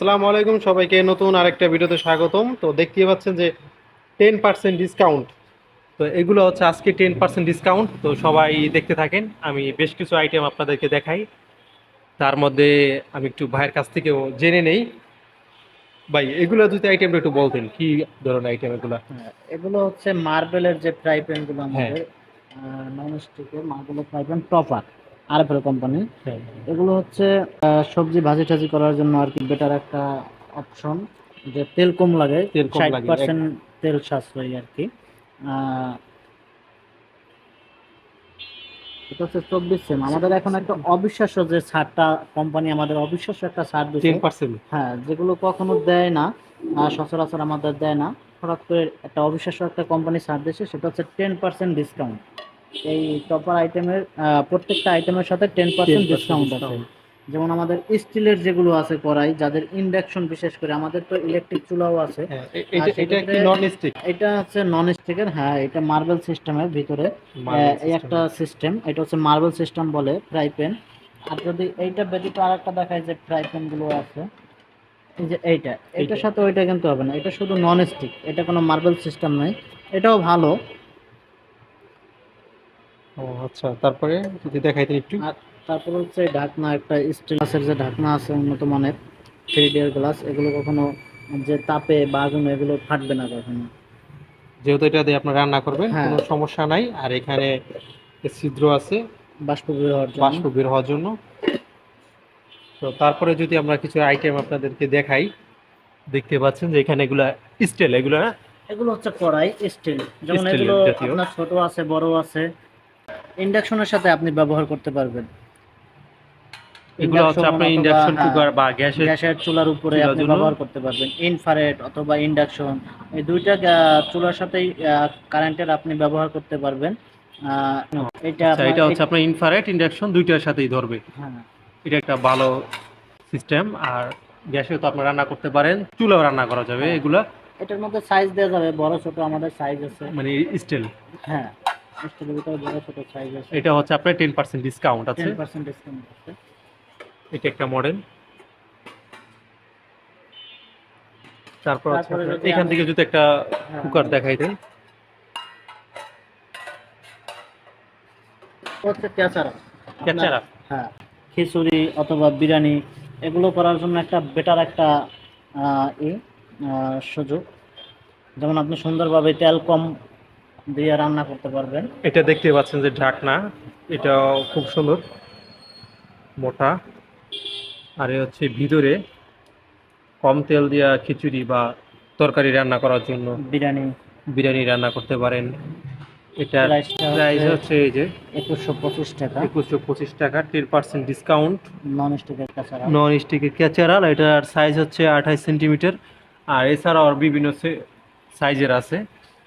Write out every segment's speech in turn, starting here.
আসসালামু আলাইকুম সবাইকে নতুন আরেকটা ভিডিওতে স্বাগতম। তো দেখতে পাচ্ছেন যে টেন পার্সেন্ট ডিসকাউন্ট তো এগুলো হচ্ছে আজকে টেন পার্সেন্ট ডিসকাউন্ট তো সবাই দেখতে থাকেন আমি বেশ কিছু আইটেম আপনাদেরকে দেখাই। তার মধ্যে আমি একটু ভাইয়ের কাছ থেকেও জেনে নেই। ভাই এগুলো যদি আইটেমটা একটু বলতেন কি ধরনের আইটেম এগুলো? হ্যাঁ, এগুলো হচ্ছে মার্বেলের যে ফ্রাই প্যানগুলো হ্যাঁ। আমাদের মার্বেলের fry pan topper R F L company এগুলো হচ্ছে সবজি ভাজি টাজি করার জন্য আর কি বেটার একটা অপশন যে তেল কম লাগে তেল ষাট পার্সেন্ট তেল সাশ্রয়ী আর কি। এটা হচ্ছে চব্বিশ সেম। আমাদের এখন একটা অবিশ্বাস্য যে ছাড়টা কোম্পানি আমাদের অবিশ্বাস্য একটা ছাড় দিচ্ছে হ্যাঁ যেগুলো কখনো দেয় না সচরাচর আমাদের দেয় না। হঠাৎ করে একটা অবিশ্বাস্য একটা কোম্পানি ছাড় দিয়েছে সেটা হচ্ছে টেন পার্সেন্ট ডিসকাউন্ট এই টপার আইটেমের প্রত্যেকটা আইটেমের সাথে টেন পার্সেন্ট ডিসকাউন্ট আছে। যেমন আমাদের স্টিলের যেগুলো আছে কড়াই যাদের ইন্ডাকশন বিশেষ করে আমাদের তো ইলেকট্রিক চুলাও আছে। হ্যাঁ এটা হচ্ছে নন স্টিকের হ্যাঁ এটা মার্বেল সিস্টেমের ভিতরে। এই একটা সিস্টেম এটা হচ্ছে মার্বেল সিস্টেম বলে ফ্রাই প্যান আর যদি এইটা ব্যতীত আর একটা দেখায় যে ফ্রাই প্যানগুলো আছে এই যে এইটা এইটা। এটার সাথে ওইটা কিন্তু হবে না। এটা শুধু নন স্টিক এটা কোনো মার্বেল সিস্টেম নয়। এটাও ভালো। ও আচ্ছা তারপরে যদি দেখাইতেন একটু। আর তারপর হচ্ছে ঢাকনা একটা স্টিল গ্লাসের যে ঢাকনা আছে উন্নত মানের থ্রি ডিয়ার গ্লাস এগুলো কখনো যে তাপে বা আগুনে এগুলো ফাটবে না কখনো। যেহেতু এটা দিয়ে আপনার রান্না করবেন হ্যাঁ। কোনো সমস্যা নাই। আর এখানে ছিদ্র আছে বাষ্প বের হওয়ার জন্য। বাষ্প বের হওয়ার জন্য। তো তারপরে যদি আমরা কিছু আইটেম আপনাদেরকে দেখাই দেখতে পাচ্ছেন যে এখানে এগুলা স্টিল এগুলো এগুলো হচ্ছে কড়াই স্টিল যেমন এগুলো আপনার ছোট আছে বড় আছে ইন্ডাকশনের সাথে আপনি ব্যবহার করতে পারবেন। এগুলো হচ্ছে Induction ইন্ডাকশন হ্যাঁ, কুকার বা গ্যাসের গ্যাসের চুলার উপরে আপনি ব্যবহার করতে পারবেন। ইনফ্রারেড অথবা ইন্ডাকশন এই দুইটা চুলার সাথেই কারেন্টের আপনি ব্যবহার করতে পারবেন। এটা আচ্ছা, এটা হচ্ছে আপনার ইনফ্রারেড ইন্ডাকশন দুইটার সাথেই ধরবে। হ্যাঁ। এটা একটা ভালো সিস্টেম আর গ্যাসে তো আপনি রান্না করতে পারেন চুলাও রান্না করা যাবে হ্যাঁ। এগুলা। এটার মধ্যে সাইজ দেওয়া যাবে বড় ছোট আমাদের সাইজ আছে। মানে স্টিল হ্যাঁ। ভিতরে বড় ছোট সাইজ আছে এটা হচ্ছে আপনার টেন পার্সেন্ট ডিসকাউন্ট আছে। টেন পার্সেন্ট ডিসকাউন্ট আছে। এটা একটা মডেল তারপর এখান থেকে যদি একটা হ্যাঁ। কুকার দেখাই দেন হচ্ছে ক্যাচারা হ্যাঁ খিচুড়ি অথবা বিরিয়ানি এগুলো করার জন্য একটা বেটার একটা সুযোগ। যেমন আপনি সুন্দরভাবে তেল কম দিয়ে রান্না করতে পারবেন। এটা দেখতে পাচ্ছেন যে ঢাকনা এটা খুব সুন্দর মোটা। আর এ হচ্ছে ভিতরে কম তেল দিয়া খিচুড়ি বা তরকারি রান্না করার জন্য বিরিয়ানি। বিরিয়ানি রান্না করতে পারেন। এটা প্রাইস হচ্ছে এই যে একুশশো পঁচিশ টাকা। একুশশো পঁচিশ টাকা টেন পার্সেন্ট ডিসকাউন্ট নন স্টিকের তাছাড়া নন স্টিকের ক্যাচারাল এটার সাইজ হচ্ছে আঠাইশ সেন্টিমিটার আর এছাড়াও আর বিভিন্ন সাইজের আছে।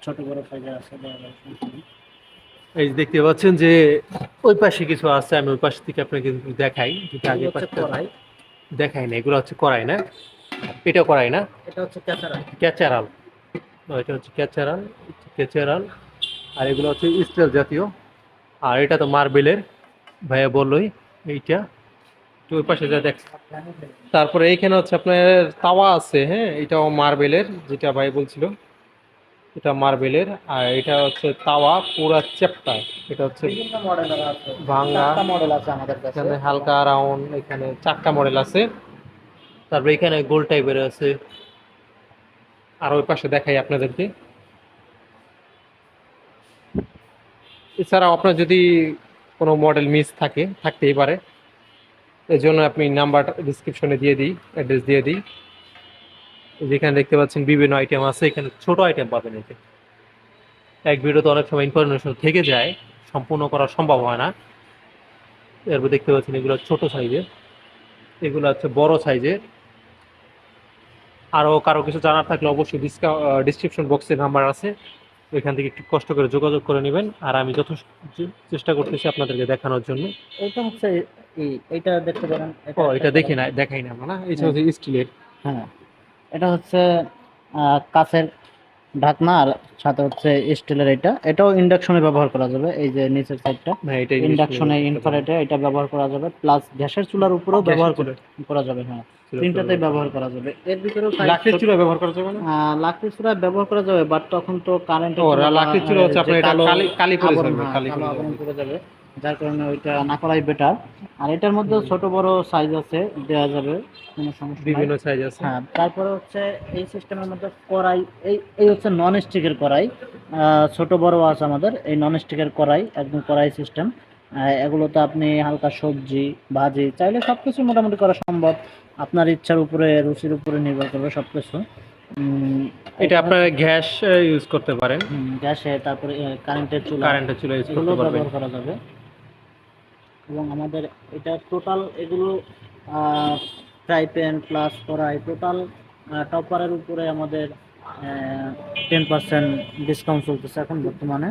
ছোট বড় সাইজের আছে। এই দেখতে পাচ্ছেন যে ওই পাশে কিছু আছে আমি ওই পাশ থেকে আপনাকে দেখাই যদি আগে দেখাই না এগুলো হচ্ছে কড়াই না? এটা কড়াই না? এটা হচ্ছে তেছাড়া ক্যাচারাল। এটা হচ্ছে ক্যাচারাল ক্যাচারাল। আর এগুলো হচ্ছে স্টিল জাতীয়। আর এটা তো মার্বেলের ভাইয়া বললোই এইটা। ওই পাশে যা দেখ। তারপরে এইখানে হচ্ছে আপনার তাওয়া আছে হ্যাঁ? এটাও মার্বেলের যেটা ভাই বলছিল। এটা মার্বেলের আর এটা হচ্ছে তাওয়া পুরা চ্যাপ্টা এটা হচ্ছে ভাঙা। মডেল আছে আমাদের কাছে। এখানে হালকা রাউন্ড এখানে চারটা মডেল আছে। তারপরে এখানে গোল টাইপের আছে। আর ওই পাশে দেখাই আপনাদেরকে। এছাড়াও আপনার যদি কোনো মডেল মিস থাকে থাকতেই পারে। এর জন্য আপনি নাম্বার ডিসক্রিপশনে দিয়ে দিই অ্যাড্রেস দিয়ে দিই। যেখানে দেখতে পাচ্ছেন বিভিন্ন আইটেম আছে এখানে ছোট আইটেম পাবেন এতে। এক ভিডিওতে অনেক সময় ইনফরমেশন থেকে যায় সম্পূর্ণ করা সম্ভব হয় না। এরপর দেখতে পাচ্ছেন এগুলো ছোট সাইজের এগুলো হচ্ছে বড় সাইজের আরও কারও কিছু জানার থাকলে অবশ্যই ডিসক্রিপশন বক্সে নাম্বার আছে। ওইখান থেকে একটু কষ্ট করে যোগাযোগ করে নেবেন। আর আমি যথেষ্ট চেষ্টা করতেছি আপনাদেরকে দেখানোর জন্য। এটা হচ্ছে এই এটা দেখতে পারেন। ও এটা দেখি না দেখাই না আমরা না? এটা হচ্ছে স্টিলের হ্যাঁ। এটা হচ্ছে কাছের ঢাকনা আর সাথে হচ্ছে স্টিলের এটা। এটাও ইন্ডাকশনে ব্যবহার করা যাবে এই যে নিচের সাইডটা ইন্ডাকশনে ইনফ্রারেডে এটা ব্যবহার করা যাবে প্লাস গ্যাসের চুলার উপরেও ব্যবহার করে- করা যাবে হ্যাঁ। তিনটাতেই ব্যবহার করা যাবে। এর ভিতরেও size লাকড়ির চুলা ব্যবহার করা যাবে না? আহ, লাকড়ির চুলা ব্যবহার করা যাবে বাট তখন তো কারেন্ট লাকড়ির চুলা হচ্ছে আপনার এটা কালি কালি পড়ে যাবে কালি পড়ে করে যাবে। যার কারণে ওইটা না করাই বেটার আর এটার মধ্যে ছোট বড় সাইজ আছে দেওয়া যাবে কোনো সমস্যা বিভিন্ন সাইজ আছে। হ্যাঁ তারপরে হচ্ছে এই সিস্টেমের মধ্যে কড়াই এই এই হচ্ছে নন স্টিকের কড়াই ছোট বড় আছে আমাদের এই নন স্টিকের কড়াই একদম কড়াই সিস্টেম এগুলোতে আপনি হালকা সবজি ভাজি চাইলে সব কিছু মোটামুটি করা সম্ভব। আপনার ইচ্ছার উপরে রুচির উপরে নির্ভর করবে সব কিছু এটা আপনার গ্যাস ইউজ করতে পারেন। গ্যাসে তারপরে কারেন্টের চুলা। কারেন্টের চুলা ইউজ করতে পারবেন ব্যবহার করা যাবে। এবং আমাদের এটা টোটাল এগুলো ফ্রাই প্যান প্লাস কড়াই টোটাল টপারের উপরে আমাদের টেন পার্সেন্ট ডিসকাউন্ট চলতেছে এখন বর্তমানে।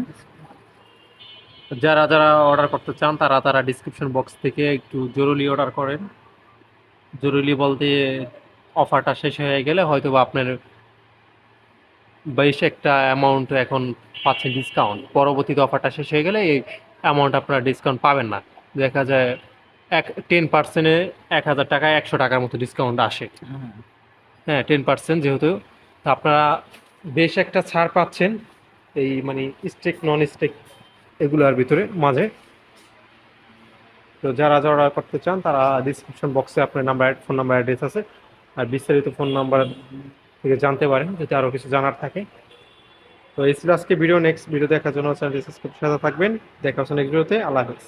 যারা যারা অর্ডার করতে চান, তারা তারা ডিসক্রিপশন বক্স থেকে একটু জরুরি অর্ডার করেন। জরুরি বলতে অফারটা শেষ হয়ে গেলে হয়তো আপনার বেশ একটা অ্যামাউন্ট এখন পাচ্ছেন ডিসকাউন্ট পরবর্তীতে অফারটা শেষ হয়ে গেলে এই অ্যামাউন্ট আপনারা ডিসকাউন্ট পাবেন না। দেখা যায় এক টেন পার্সেন্টে এক হাজার টাকায় একশো টাকার মতো ডিসকাউন্ট আসে। হ্যাঁ টেন পার্সেন্ট যেহেতু। আপনারা বেশ একটা ছাড় পাচ্ছেন এই মানে স্টেক নন স্টেক এগুলোর ভিতরে, মাঝে। তো যারা যারা অর্ডার করতে চান, তারা ডিসক্রিপশন বক্সে আপনার নাম্বার ফোন নাম্বার অ্যাড্রেস আছে। আর বিস্তারিত ফোন নাম্বার থেকে জানতে পারেন, যদি আরও কিছু জানার থাকে। তো এই ছিল আজকে ভিডিও। নেক্সট ভিডিও দেখার জন্য চ্যানেলটি সাবস্ক্রাইব সাথে থাকবেন। দেখা হচ্ছে নেক্সট ভিডিওতে আল্লাহ হাফিজ।